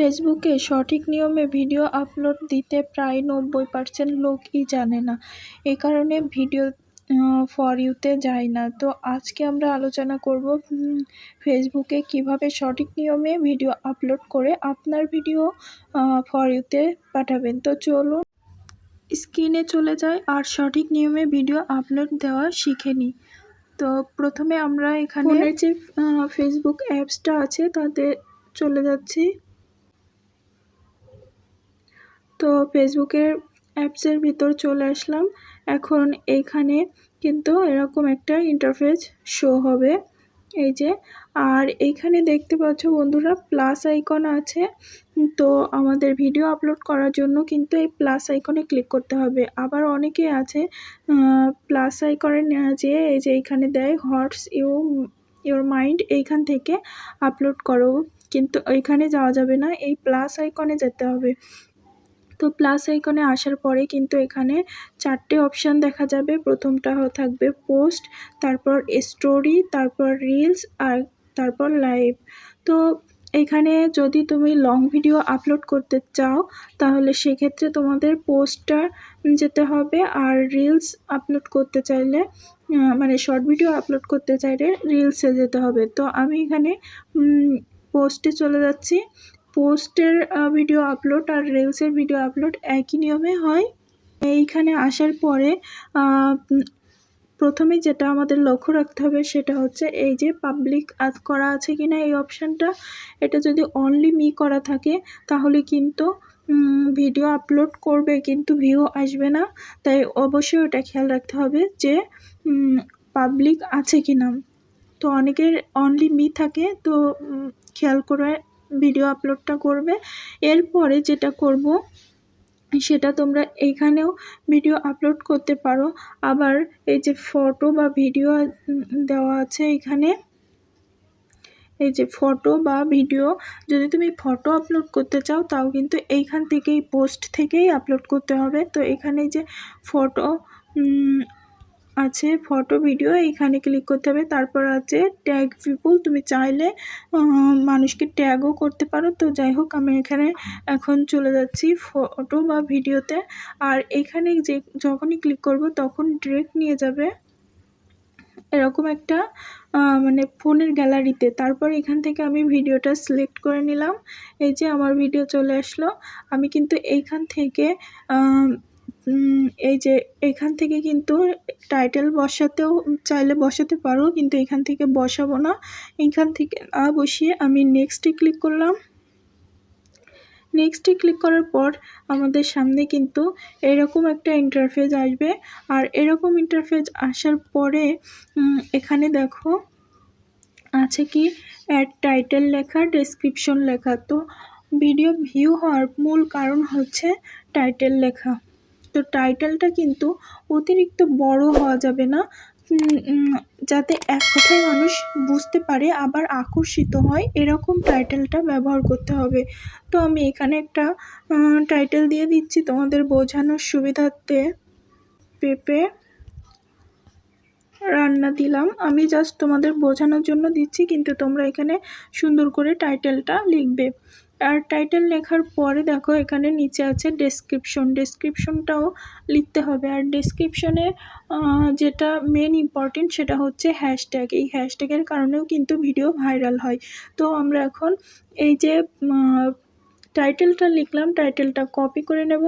ফেসবুকে সঠিক নিয়মে ভিডিও আপলোড দিতে প্রায় নব্বই পার্সেন্ট লোকই জানে না। এ কারণে ভিডিও ফর ইউতে যায় না। তো আজকে আমরা আলোচনা করব ফেসবুকে কীভাবে সঠিক নিয়মে ভিডিও আপলোড করে আপনার ভিডিও ফর ইউতে পাঠাবেন। তো চলুন, স্ক্রিনে চলে যায় আর সঠিক নিয়মে ভিডিও আপলোড দেওয়া শিখে নিই। তো প্রথমে আমরা এখানে যে ফেসবুক অ্যাপসটা আছে, তাতে চলে যাচ্ছি। তো ফেসবুকের অ্যাপসের ভিতর চলে আসলাম। এখন এইখানে কিন্তু এরকম একটা ইন্টারফেস শো হবে। এই যে, আর এইখানে দেখতে পাচ্ছ বন্ধুরা প্লাস আইকন আছে। তো আমাদের ভিডিও আপলোড করার জন্য কিন্তু এই প্লাস আইকনে ক্লিক করতে হবে। আবার অনেকে আছে প্লাস আইকনে যে এই যে এইখানে দেয় হটস ইউ ইউর মাইন্ড এইখান থেকে আপলোড করো। কিন্তু ওইখানে যাওয়া যাবে না, এই প্লাস আইকনে যেতে হবে। তো প্লাস আইকনে আসার পরে কিন্তু এখানে চারটে অপশান দেখা যাবে। প্রথমটা থাকবে পোস্ট তারপর স্টোরি তারপর রিলস আর তারপর লাইভ তো এখানে যদি তুমি লং ভিডিও আপলোড করতে চাও, তাহলে সেক্ষেত্রে তোমাদের পোস্টটা যেতে হবে। আর রিলস আপলোড করতে চাইলে মানে শর্ট ভিডিও আপলোড করতে চাইলে রিলসে যেতে হবে। তো আমি এখানে পোস্টে চলে যাচ্ছি। পোস্টের ভিডিও আপলোড আর রিলসের ভিডিও আপলোড একই নিয়মে হয়। এইখানে আসার পরে প্রথমে যেটা আমাদের লক্ষ্য রাখতে হবে সেটা হচ্ছে এই যে পাবলিক আদ করা আছে কি না এই অপশানটা এটা যদি অনলি মি করা থাকে, তাহলে কিন্তু ভিডিও আপলোড করবে কিন্তু ভিউ আসবে না। তাই অবশ্যই ওটা খেয়াল রাখতে হবে যে পাবলিক আছে কি না তো অনেকের অনলি মি থাকে, তো খেয়াল করে ভিডিও আপলোডটা করবে। এরপরে যেটা করব, সেটা তোমরা এইখানেও ভিডিও আপলোড করতে পারো। আবার এই যে ফটো বা ভিডিও দেওয়া আছে এখানে, এই যে ফটো বা ভিডিও, যদি তুমি ফটো আপলোড করতে চাও, তাও কিন্তু এইখান থেকেই, পোস্ট থেকেই আপলোড করতে হবে। তো এখানে যে ফটো আছে ফটো ভিডিও এইখানে ক্লিক করতে হবে। তারপর আছে ট্যাগ পিপুল তুমি চাইলে মানুষকে ট্যাগও করতে পারো। তো যাই হোক, আমি এখানে এখন চলে যাচ্ছি ফটো বা ভিডিওতে আর এখানে যে, যখনই ক্লিক করব, তখন ডিরেক্ট নিয়ে যাবে এরকম একটা মানে ফোনের গ্যালারিতে তারপর এখান থেকে আমি ভিডিওটা সিলেক্ট করে নিলাম। এই যে আমার ভিডিও চলে আসলো। আমি কিন্তু এইখান থেকে এই যে এখান থেকে কিন্তু টাইটেল বসাতেও চাইলে বসাতে পারো, কিন্তু এখান থেকে বসাবো না। এখান থেকে না বসিয়ে আমি নেক্সটে ক্লিক করলাম। নেক্সটে ক্লিক করার পর আমাদের সামনে কিন্তু এরকম একটা ইন্টারফেস আসবে। আর এরকম ইন্টারফেস আসার পরে এখানে দেখো আছে কি? অ্যাড টাইটেল লেখা ডেসক্রিপশন লেখা। তো ভিডিও ভিউ হওয়ার মূল কারণ হচ্ছে টাইটেল লেখা। তো টাইটেলটা কিন্তু অতিরিক্ত বড় হওয়া যাবে না। যাতে এক কথায় মানুষ বুঝতে পারে, আবার আকর্ষিত হয়, এরকম টাইটেলটা ব্যবহার করতে হবে। তো আমি এখানে একটা টাইটেল দিয়ে দিচ্ছি তোমাদের বোঝানোর সুবিধার্থে পেঁপে রান্না দিলাম। আমি জাস্ট তোমাদের বোঝানোর জন্য দিচ্ছি, কিন্তু তোমরা এখানে সুন্দর করে টাইটেলটা লিখবে। আর টাইটেল লেখার পরে দেখো এখানে নিচে আছে ডেসক্রিপশন ডেসক্রিপশনটাও লিখতে হবে। আর ডেসক্রিপশনে যেটা মেন ইম্পর্টেন্ট সেটা হচ্ছে হ্যাশট্যাগ এই হ্যাশট্যাগের কারণেও কিন্তু ভিডিও ভাইরাল হয়। তো আমরা এখন এই যে টাইটেলটা লিখলাম টাইটেলটা কপি করে নেব।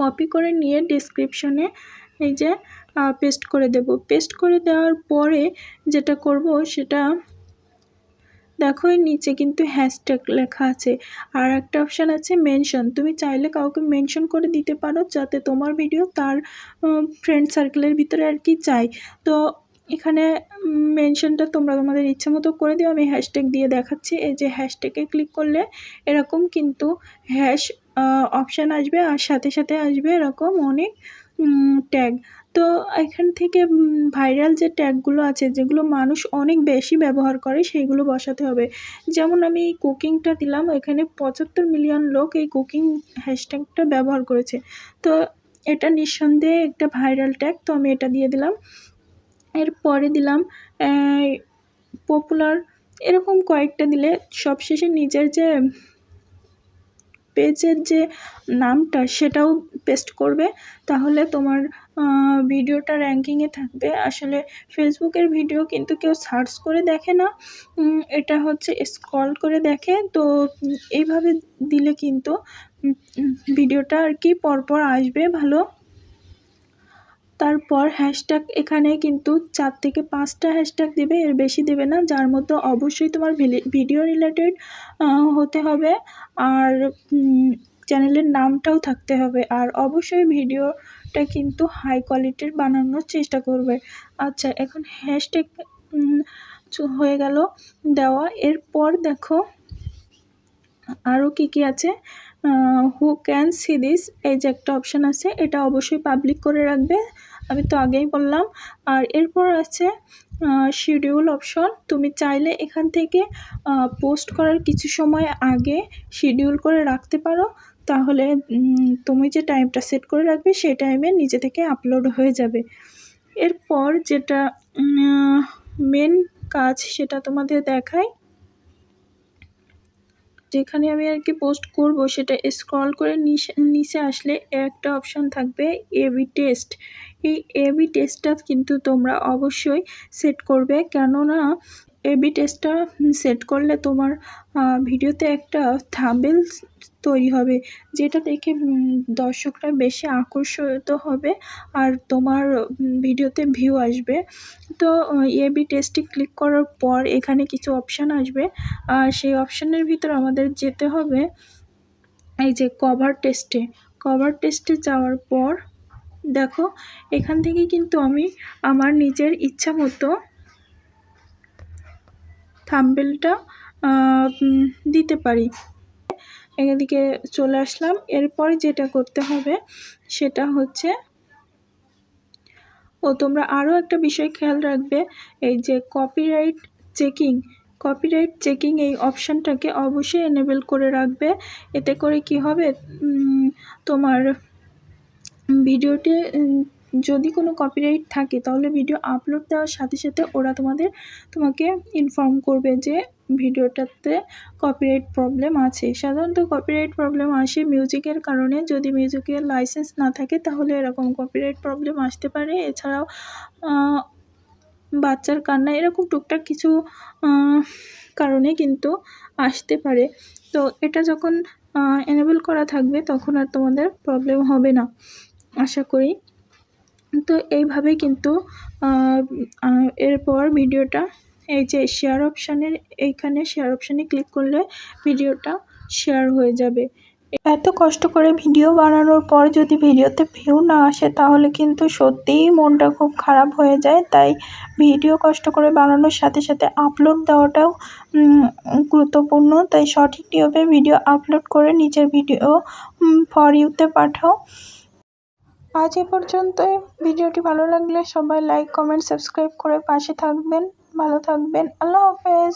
কপি করে নিয়ে ডেসক্রিপশনে এই যে পেস্ট করে দেব। পেস্ট করে দেওয়ার পরে যেটা করব সেটা দেখো এর নিচে কিন্তু হ্যাশট্যাগ লেখা আছে। আর একটা অপশান আছে মেনশন তুমি চাইলে কাউকে মেনশন করে দিতে পারো যাতে তোমার ভিডিও তার ফ্রেন্ড সার্কেলের ভিতরে আর কি চাই তো এখানে মেনশনটা তোমরা তোমাদের ইচ্ছা মতো করে দিও। আমি হ্যাশট্যাগ দিয়ে দেখাচ্ছি। এই যে হ্যাশট্যাগে ক্লিক করলে এরকম কিন্তু হ্যাশ অপশান আসবে। আর সাথে সাথে আসবে এরকম অনেক ট্যাগ তো এখান থেকে ভাইরাল যে ট্যাগগুলো আছে, যেগুলো মানুষ অনেক বেশি ব্যবহার করে, সেইগুলো বসাতে হবে। যেমন আমি কুকিংটা দিলাম, এখানে পঁচাত্তর মিলিয়ন লোক এই কুকিং হ্যাশট্যাগটা ব্যবহার করেছে। তো এটা নিঃসন্দেহে একটা ভাইরাল ট্যাগ তো আমি এটা দিয়ে দিলাম। এরপরে দিলাম পপুলার এরকম কয়েকটা দিলে সবশেষে নিজের যে পেজের যে নামটা সেটাও পেস্ট করবে। তাহলে তোমার ভিডিওটা র্যাঙ্কিংয়ে থাকবে। আসলে ফেসবুকের ভিডিও কিন্তু কেউ সার্চ করে দেখে না। এটা হচ্ছে স্ক্রল করে দেখে। তো এইভাবে দিলে কিন্তু ভিডিওটা আর কি পরপর আসবে ভালো। তারপর হ্যাশট্যাগ এখানে কিন্তু চার থেকে পাঁচটা হ্যাশট্যাগ দেবে, এর বেশি দেবে না। যার মধ্যে অবশ্যই তোমার ভিডিও রিলেটেড হতে হবে। আর চ্যানেলের নামটাও থাকতে হবে। আর অবশ্যই ভিডিওটা কিন্তু হাই কোয়ালিটির বানানোর চেষ্টা করবে। আচ্ছা এখন হ্যাশট্যাগ হয়ে গেল দেওয়া। এরপর দেখো আরও কী কী আছে? হু ক্যান সি দিস এই যে একটা অপশান আছে, এটা অবশ্যই পাবলিক করে রাখবে। আমি তো আগেই বললাম। আর এরপর আছে শিডিউল অপশন তুমি চাইলে এখান থেকে পোস্ট করার কিছু সময় আগে শিডিউল করে রাখতে পারো। তাহলে তুমি যে টাইমটা সেট করে রাখবে, সেই টাইমে নিজে থেকে আপলোড হয়ে যাবে। এরপর যেটা মেন কাজ সেটা তোমাদের দেখায় যেখানে আমি আর কি পোস্ট করব সেটা স্ক্রল করে নিচে আসলে একটা অপশান থাকবে এবি টেস্ট এই এবি টেস্টটা কিন্তু তোমরা অবশ্যই সেট করবে। কেননা এবি টেস্টটা সেট করলে তোমার ভিডিওতে একটা থাম্বেল তৈরি হবে, যেটা দেখে দর্শকরা বেশি আকর্ষিত হবে আর তোমার ভিডিওতে ভিউ আসবে। তো এবি টেস্টে ক্লিক করার পর এখানে কিছু অপশান আসবে। আর সেই অপশানের ভিতর আমাদের যেতে হবে এই যে কভার টেস্টে কভার টেস্টে যাওয়ার পর, দেখো, এখান থেকে কিন্তু আমি আমার নিজের ইচ্ছা মতো থাম্বেলটা দিতে পারি। এদিকে চলে আসলাম। এরপরে যেটা করতে হবে সেটা হচ্ছে, ও তোমরা আরও একটা বিষয় খেয়াল রাখবে, এই যে কপিরাইট চেকিং কপিরাইট চেকিং এই অপশানটাকে অবশ্যই এনেবেল করে রাখবে। এতে করে কি হবে? তোমার ভিডিওটি যদি কোনো কপিরাইট থাকে, তাহলে ভিডিও আপলোড দেওয়ার সাথে সাথে ওরা তোমাদের, তোমাকে ইনফর্ম করবে যে ভিডিওটাতে কপিরাইট প্রবলেম আছে। সাধারণত কপিরাইট প্রবলেম আসে মিউজিকের কারণে। যদি মিউজিকের লাইসেন্স না থাকে, তাহলে এরকম কপিরাইট প্রবলেম আসতে পারে। এছাড়াও বাচ্চার কান্না, এরকম টুকটাক কিছু কারণে কিন্তু আসতে পারে। তো এটা যখন এনেবল করা থাকবে, তখন আর তোমাদের প্রবলেম হবে না। আশা করি। তো এইভাবে কিন্তু এরপর ভিডিওটা, এই যে শেয়ার অপশানের এইখানে শেয়ার অপশানে ক্লিক করলে ভিডিওটা শেয়ার হয়ে যাবে। এত কষ্ট করে ভিডিও বানানোর পর যদি ভিডিওতে ভিউ না আসে, তাহলে কিন্তু সত্যিই মনটা খুব খারাপ হয়ে যায়। তাই ভিডিও কষ্ট করে বানানোর সাথে সাথে আপলোড দেওয়াটাও গুরুত্বপূর্ণ। তাই সঠিক নিয়মে ভিডিও আপলোড করে নিজের ভিডিও ফর ইউতে পাঠাও। আজ এ পর্যন্তই। ভিডিওটি ভালো লাগলে সবাই লাইক কমেন্ট সাবস্ক্রাইব করে পাশে থাকবেন। ভালো থাকবেন। আল্লাহ হাফেজ।